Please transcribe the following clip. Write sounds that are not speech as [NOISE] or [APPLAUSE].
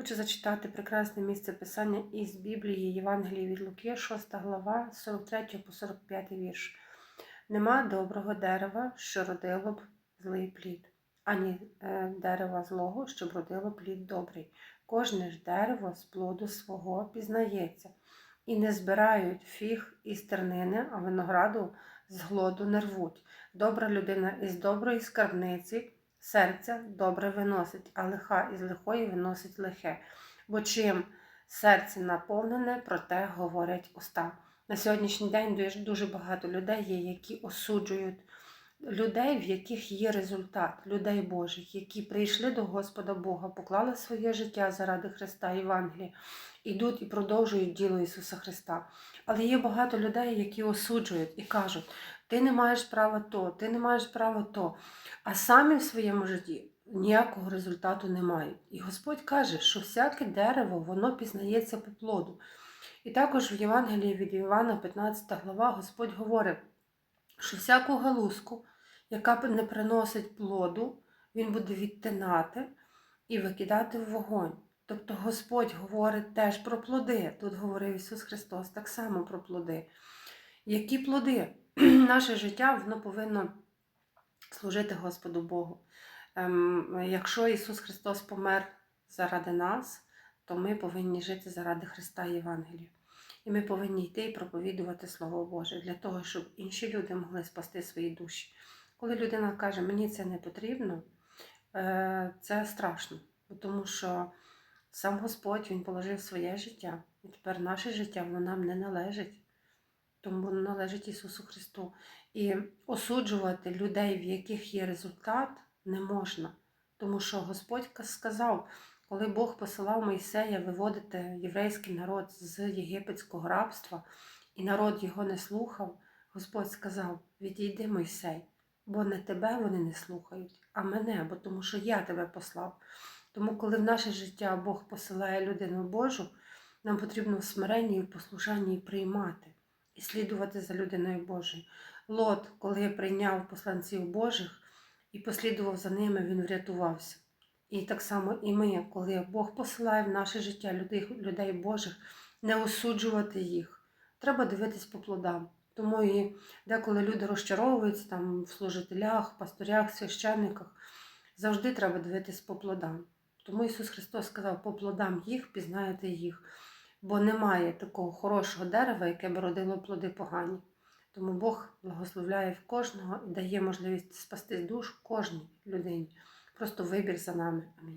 Хочу зачитати прекрасне місце писання із Біблії Євангелії від Луки, 6 глава, 43 по 45 вірш. Нема доброго дерева, що родило б злий плід, ані е, дерева злого, щоб родило плід добрий. Кожне ж дерево з плоду свого пізнається, і не збирають фіг із тернини, а винограду з глоду не рвуть. Добра людина із доброї скарбниці серця добре виносить, а лиха із лихої виносить лихе. Бо чим серце наповнене, про те говорять уста. На сьогоднішній день дуже- багато людей є, які осуджують людей, в яких є результат, людей Божих, які прийшли до Господа Бога, поклали своє життя заради Христа Євангелія, ідуть і продовжують діло Ісуса Христа. Але є багато людей, які осуджують і кажуть: ти не маєш права то, ти не маєш права то, а самі в своєму житті ніякого результату не мають. І Господь каже, що всяке дерево, воно пізнається по плоду. І також в Євангелії від Івана, 15 глава, Господь говорить, що всяку галузку, яка не приносить плоду, він буде відтинати і викидати в вогонь. Тобто Господь говорить теж про плоди. Тут говорив Ісус Христос так само про плоди. Які плоди? [CLEARS THROAT] Наше життя воно повинно служити Господу Богу. Ем, якщо Ісус Христос помер заради нас, то ми повинні жити заради Христа і Євангелія. І ми повинні йти і проповідувати Слово Боже для того, щоб інші люди могли спасти свої душі. Коли людина каже, мені це не потрібно, е, це страшно, тому що сам Господь Він положив своє життя, і тепер наше життя воно нам не належить, тому належить Ісусу Христу. І осуджувати людей, в яких є результат, не можна. Тому що Господь сказав, коли Бог посилав Мойсея виводити єврейський народ з єгипетського рабства, і народ його не слухав, Господь сказав: Відійди, Мойсей, бо не тебе вони не слухають, а мене, бо тому що я тебе послав. Тому, коли в наше життя Бог посилає людину Божу, нам потрібно в смиренні і в послушанні приймати і слідувати за людиною Божою. Лот, коли прийняв посланців Божих і послідував за ними, він врятувався. І так само і ми, коли Бог посилає в наше життя людей, людей Божих, не осуджувати їх. Треба дивитись по плодам. Тому і деколи люди розчаровуються там в служителях, пасторях, священниках, завжди треба дивитись по плодам. Тому Ісус Христос сказав, по плодам їх пізнаєте їх, бо немає такого хорошого дерева, яке б родило плоди погані. Тому Бог благословляє в кожного і дає можливість спасти душу кожній людині. Просто вибір за нами. Амінь.